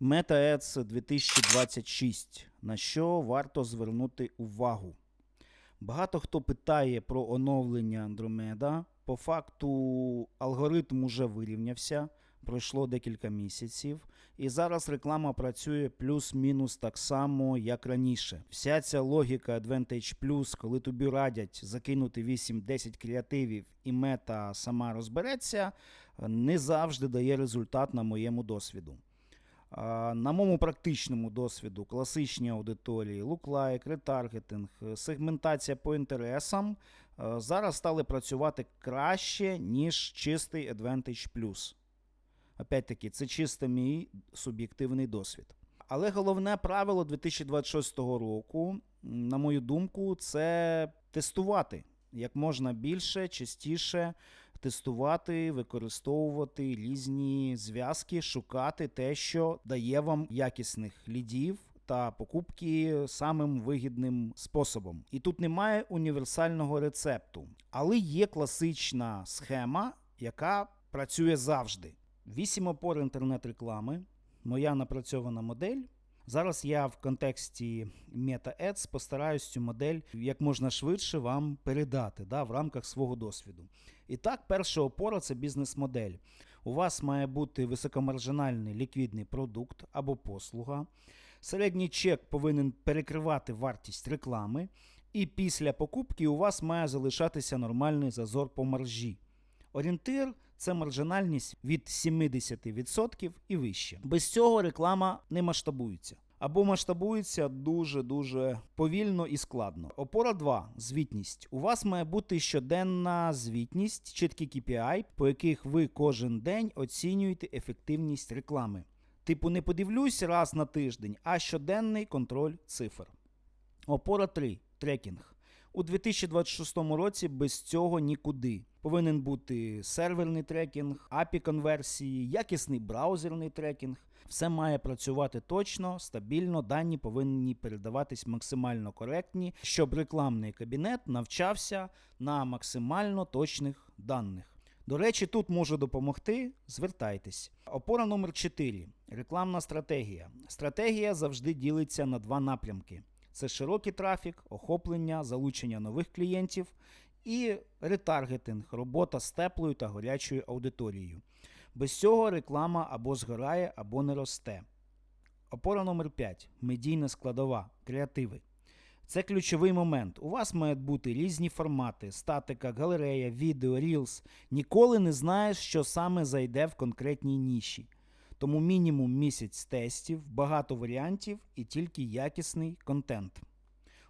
Meta Ads 2026. На що варто звернути увагу? Багато хто питає про оновлення Andromeda. По факту алгоритм уже вирівнявся, пройшло декілька місяців, і зараз реклама працює плюс-мінус так само, як раніше. Вся ця логіка Advantage Plus, коли тобі радять закинути 8-10 креативів і мета сама розбереться, не завжди дає результат на моєму досвіду. На моєму практичному досвіду класичні аудиторії, луклайк, ретаргетинг, е, сегментація по інтересам е, зараз стали працювати краще, ніж чистий Advantage Plus. Опять-таки, це чисто мій суб'єктивний досвід. Але головне правило 2026 року, на мою думку, це тестувати як можна більше, частіше тестувати, використовувати різні зв'язки, шукати те, що дає вам якісних лідів. Та покупки самим вигідним способом. І тут немає універсального рецепту, але є класична схема, яка працює завжди. Вісім опор інтернет-реклами, моя напрацьована модель. Зараз я в контексті Meta Ads постараюсь цю модель як можна швидше вам передати да, в рамках свого досвіду. І так, перша опора це бізнес-модель. У вас має бути високомаржинальний ліквідний продукт або послуга. Середній чек повинен перекривати вартість реклами, і після покупки у вас має залишатися нормальний зазор по маржі. Орієнтир це маржинальність від 70% і вище. Без цього реклама не масштабується. Або масштабується дуже-дуже повільно і складно. Опора 2. Звітність. У вас має бути щоденна звітність, чіткі KPI, по яких ви кожен день оцінюєте ефективність реклами. Типу, не подивлюсь раз на тиждень, а щоденний контроль цифр. Опора 3. Трекінг. У 2026 році без цього нікуди. Повинен бути серверний трекінг, API конверсії, якісний браузерний трекінг. Все має працювати точно, стабільно, дані повинні передаватись максимально коректні, щоб рекламний кабінет навчався на максимально точних даних. До речі, тут можу допомогти. Звертайтесь. Опора номер 4. Рекламна стратегія. Стратегія завжди ділиться на два напрямки: це широкий трафік, охоплення, залучення нових клієнтів і ретаргетинг, робота з теплою та горячою аудиторією. Без цього реклама або згорає, або не росте. Опора номер 5. Медійна складова. Креативи. Це ключовий момент. У вас мають бути різні формати: статика, галерея, відео, рілс. Ніколи не знаєш, що саме зайде в конкретній ніші. Тому мінімум місяць тестів, багато варіантів і тільки якісний контент.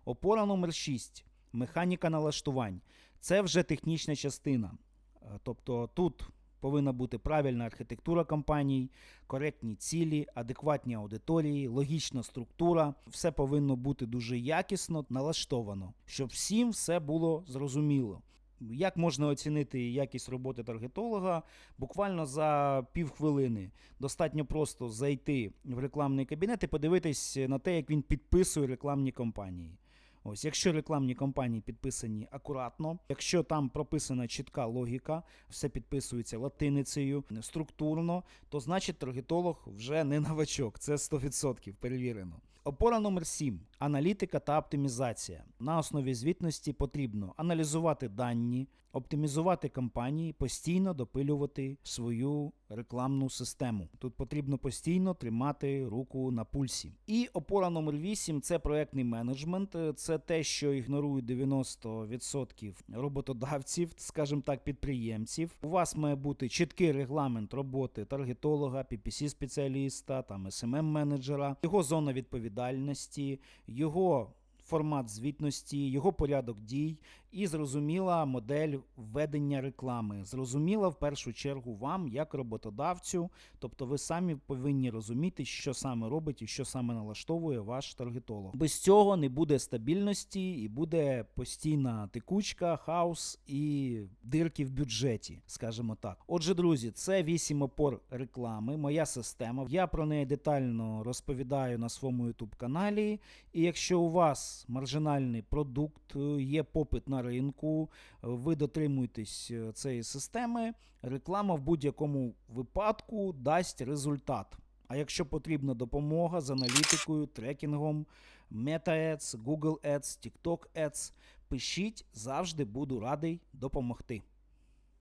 Опора номер 6. Механіка налаштувань. Це вже технічна частина. Е, Тобто тут повинна бути правильна архітектура компаній, коректні цілі, адекватні аудиторії, логічна структура. Все повинно бути дуже якісно налаштовано, щоб всім все було зрозуміло. Як можна оцінити якість роботи таргетолога? Буквально за півхвилини. Достатньо просто зайти в рекламний кабінет і подивитись на те, як він підписує рекламні кампанії. Ось, якщо рекламні кампанії підписані акуратно, якщо там прописана чітка логіка, все підписується латиницею, структурно, то значить таргетолог вже не новачок, це 100% перевірено. Опора номер 7. Аналітика та оптимізація. На основі звітності потрібно аналізувати дані, оптимізувати кампанії, постійно допилювати свою рекламну систему. Тут потрібно постійно тримати руку на пульсі. І опора номер 8 це проектний менеджмент. Це те, що ігнорують 90% роботодавців, скажімо так, підприємців. У вас має бути чіткий регламент роботи таргетолога, PPC-спеціаліста, там SMM-менеджера, його зона відповідальності, його формат звітності, його порядок дій і зрозуміла модель введення реклами. Зрозуміла в першу чергу вам, як роботодавцю, тобто ви самі повинні розуміти, що саме робить і що саме налаштовує ваш таргетолог. Без цього не буде стабільності і буде постійна текучка, хаос і дирки в бюджеті, скажімо так. Отже, друзі, це 8 опор реклами, моя система. Я про неї детально розповідаю на своєму YouTube каналі. І якщо у вас маржинальний продукт, е, є попит на ринку, е, ви дотримуєтесь е, цієї системи, реклама в будь-якому випадку дасть результат. А якщо потрібна допомога з аналітикою, трекінгом, Meta Ads, Google Ads, TikTok Ads, пишіть, завжди буду радий допомогти.